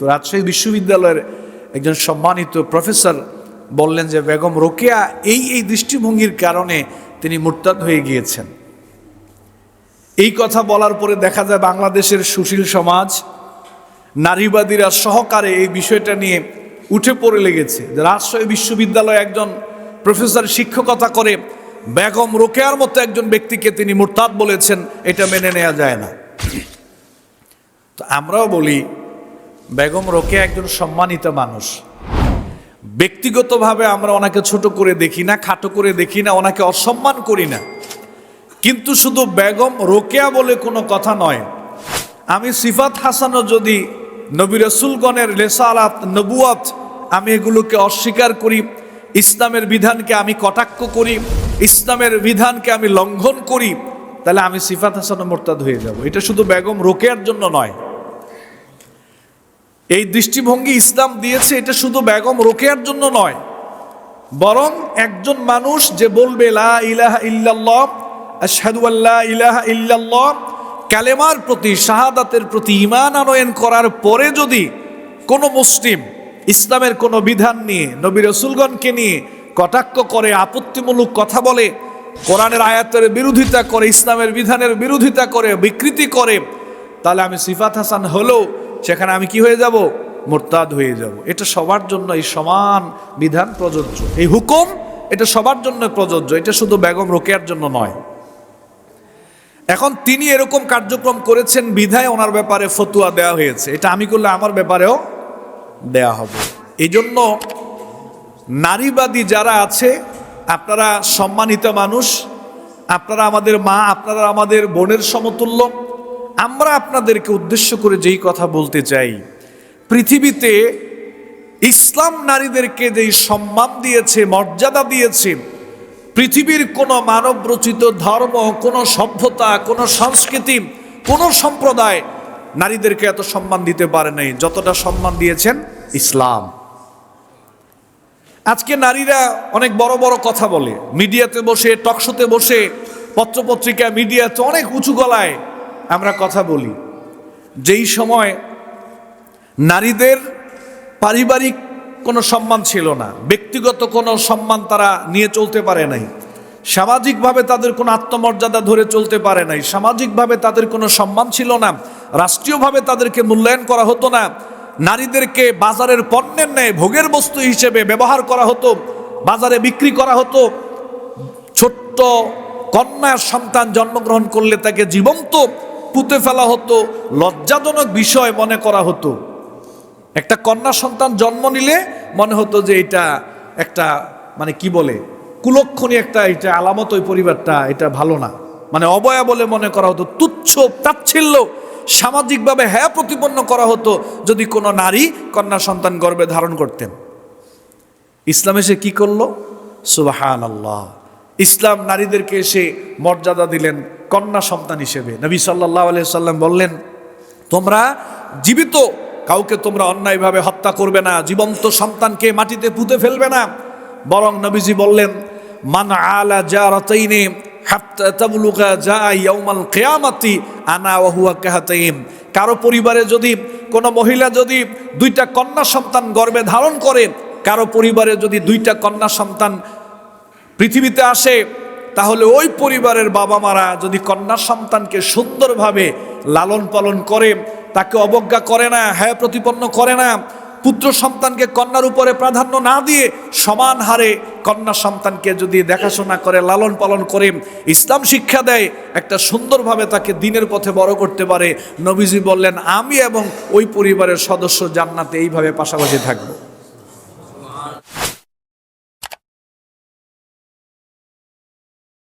তো রাজশাহী বিশ্ববিদ্যালয়ের একজন সম্মানিত প্রফেসর বললেন যে, বেগম রোকেয়া এই এই দৃষ্টিভঙ্গির কারণে তিনি মুরতাদ হয়ে গিয়েছেন। এই কথা বলার পরে দেখা যায় বাংলাদেশের সুশীল সমাজ, নারীবাদীরা সহকারে এই বিষয়টা নিয়ে উঠে পড়ে লেগেছে রাজশাহী বিশ্ববিদ্যালয়ে একজন প্রফেসর শিক্ষকতা করে বেগম রোকেয়ার মতো একজন ব্যক্তিকে তিনি মুরতাদ বলেছেন, এটা মেনে নেওয়া যায় না। তো আমরাও বলি বেগম রোকেয়া একজন সম্মানিত মানুষ। ব্যক্তিগতভাবে আমরা ওনাকে ছোট করে দেখি না, খাটো করে দেখি না, ওনাকে অসম্মান করি না। কিন্তু শুধু বেগম রোকেয়া বলে কোনো কথা নয়। আমি সিফাত হাসানও যদি নবী রসুলগণের রেসালাত, নবুয়াত আমি এগুলোকে অস্বীকার করি, ইসলামের বিধানকে আমি কটাক্ষ করি, ইসলামের বিধানকে আমি লঙ্ঘন করি, তাহলে আমি সিফাত হাসান মোরতাদ হয়ে যাব। এটা শুধু বেগম রোকেয়ার জন্য নয়। এই দৃষ্টিভঙ্গি ইসলাম দিয়েছে, এটা শুধু বেগম রোকেয়ার জন্য নয়, বরং একজন মানুষ যে বলবে, লা ইলাহা ইল্লাল্লাহ ইলাহা ইল্লাল্লাহ কালেমার প্রতি, শাহাদাতের প্রতি ঈমান আনয়ন করার পরে যদি কোনো মুসলিম ইসলামের কোনো বিধান নিয়ে, নবী রসুলগণকে নিয়ে কটাক্ষ করে, আপত্তিমূলক কথা বলে, কোরআনের আয়াতের বিরোধিতা করে, ইসলামের বিধানের বিরোধিতা করে, বিকৃতি করে, তাহলে আমি সিফাত হাসান হলেও সেখানে আমি কি হয়ে যাব? মোরতাদ হয়ে যাব। এটা সবার জন্য এই সমান বিধান প্রযোজ্য। এই হুকুম, এটা সবার জন্য প্রযোজ্য। এটা শুধু বেগম রোকেয়ার জন্য নয়। এখন তিনি এরকম কার্যক্রম করেছেন, বিধায় ওনার ব্যাপারে ফতুয়া দেওয়া হয়েছে। এটা আমি করলে আমার ব্যাপারেও দেয়া হবে। এই জন্য নারীবাদী যারা আছে, আপনারা সম্মানিত মানুষ, আপনারা আমাদের মা, আপনারা আমাদের বোনের সমতুল্য আমরা আপনাদেরকে উদ্দেশ্য করে যেই কথা বলতে চাই, পৃথিবীতে ইসলাম নারীদেরকে যেই সম্মান দিয়েছে, মর্যাদা দিয়েছে, পৃথিবীর কোনো মানব রচিত ধর্ম, কোনো সভ্যতা, কোনো সংস্কৃতি, কোনো সম্প্রদায় নারীদেরকে এত সম্মান দিতে পারে নাই, যতটা সম্মান দিয়েছেন ইসলাম। আজকে নারীরা অনেক বড় বড় কথা বলে, মিডিয়াতে বসে টকশোতে বসে, পত্রপত্রিকা, মিডিয়াতে অনেক উঁচু গলায় আমরা কথা বলি। যেই সময় নারীদের পারিবারিক কোনো সম্মান ছিল না, ব্যক্তিগত কোনো সম্মান তারা নিয়ে চলতে পারে নাই, সামাজিকভাবে তাদের কোনো আত্মমর্যাদা ধরে চলতে পারে নাই, সামাজিকভাবে তাদের কোনো সম্মান ছিল না, রাষ্ট্রীয়ভাবে তাদেরকে মূল্যায়ন করা হতো না, নারীদেরকে বাজারের পণ্যের ন্যায় ভোগের বস্তু হিসেবে ব্যবহার করা হতো, বাজারে বিক্রি করা হতো, ছোট্ট কন্যার সন্তান জন্মগ্রহণ করলে তাকে জীবন্ত পুঁতে ফেলা হতো, লজ্জাজনক বিষয় মনে করা হতো। একটা কন্যা সন্তান জন্ম নিলে মনে হতো যে এটা একটা মানে কি বলে, কুলক্ষণী একটা, এটা আলামত ওই পরিবারটা, এটা ভালো না। মানে অবয়া বলে মনে করা হতো, তুচ্ছ তাচ্ছিল্য সামাজিকভাবে হ্যাঁ প্রতিপন্ন করা হতো যদি কোনো নারী কন্যা সন্তান গর্ভে ধারণ করতেন। ইসলাম এসে কি করল? সুবাহান আল্লাহ ইসলাম নারীদেরকে এসে মর্যাদা দিলেন। কন্যা সন্তান হিসেবে। নবী সাল্লাহ সাল্লাম বললেন, তোমরা জীবিত, কাউকে তোমরা অন্যায়ভাবে হত্যা করবে না, জীবন্ত সন্তানকে মাটিতে পুঁতে ফেলবে না। বরং নবীজি বললেন, মান আলা যা রতাইনে কারও পরিবারে যদি, কোনো মহিলা যদি দুইটা কন্যা সন্তান গর্ভে ধারণ করে, কারও পরিবারে যদি দুইটা কন্যা সন্তান পৃথিবীতে আসে তাহলে ওই পরিবারের বাবা মারা যদি কন্যা সন্তানকে সুন্দরভাবে লালন পালন করে, তাকে অবজ্ঞা করে না হ্যাঁ প্রতিপন্ন করে না, পুত্র সন্তানকে কন্যার উপরে প্রাধান্য না দিয়ে সমান হারে কন্যা সন্তানকে যদি দেখাশোনা করে, লালন পালন করে, ইসলাম শিক্ষা দেয়, একটা সুন্দরভাবে তাকে দিনের পথে বড় করতে পারে। নবীজি বললেন, আমি এবং ওই পরিবারের সদস্য জান্নাতে এইভাবে পাশাপাশি থাকব।